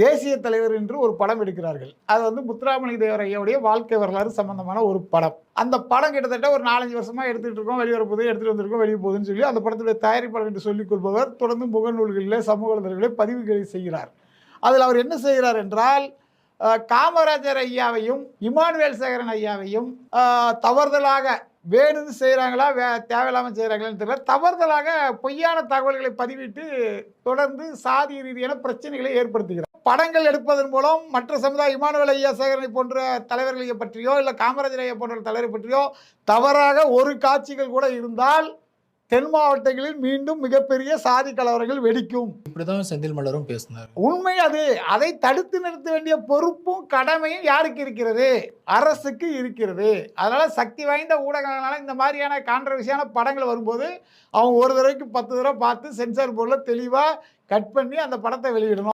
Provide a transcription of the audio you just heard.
தேசிய தலைவர் என்று ஒரு படம் எடுக்கிறார்கள். அது வந்து முத்துராமலிங்க தேவர் ஐயாவுடைய வாழ்க்கை வரலாறு சம்பந்தமான ஒரு படம். அந்த படம் கிட்டத்தட்ட ஒரு நாலஞ்சு வருஷமா எடுத்துகிட்டு இருக்கோம். வெளிவர போது எடுத்துட்டு வந்திருக்கோம் வெளியே போகுதுன்னு சொல்லி அந்த படத்துடைய தயாரிப்பாளர் என்று சொல்லிக் கொள்பவர் தொடர்ந்து முகநூல்களில் சமூக வலைதளங்களில் பதிவுகளை செய்கிறார். அதில் அவர் என்ன செய்கிறார் என்றால் காமராஜர் ஐயாவையும் இமானுவேல் சேகரன் ஐயாவையும் தவறுதலாக வேணும்னு செய்கிறாங்களா? வே தேவையில்லாமல் செய்கிறாங்களான்னு தெரியல. தவறுதலாக பொய்யான தகவல்களை பதிவிட்டு தொடர்ந்து சாதி ரீதியான பிரச்சனைகளை ஏற்படுத்துகிறார். படங்கள் எடுப்பதன் மூலம் மற்ற சமுதாய இமானுவல் ஐயா சேகரனை போன்ற தலைவர்களை பற்றியோ இல்லை காமராஜர் ஐயா போன்ற தலைவரை பற்றியோ தவறாக ஒரு காட்சிகள் கூட இருந்தால் தென் மாவட்டங்களில் மீண்டும் மிகப்பெரிய சாதி கலவரங்கள் வெடிக்கும். இப்படிதான் செந்தில் மலரும் பேசினார். உண்மை அது. அதை தடுத்து நிறுத்த வேண்டிய பொறுப்பும் கடமையும் யாருக்கு இருக்கிறது? அரசுக்கு இருக்கிறது. அதனால சக்தி வாய்ந்த ஊடகங்களால இந்த மாதிரியான கான்ட்ரவர்சியான படங்கள் வரும்போது அவங்க ஒரு தடவைக்கு பத்து தடவை பார்த்து சென்சார் போர்டில் தெளிவாக கட் பண்ணி அந்த படத்தை வெளியிடணும்.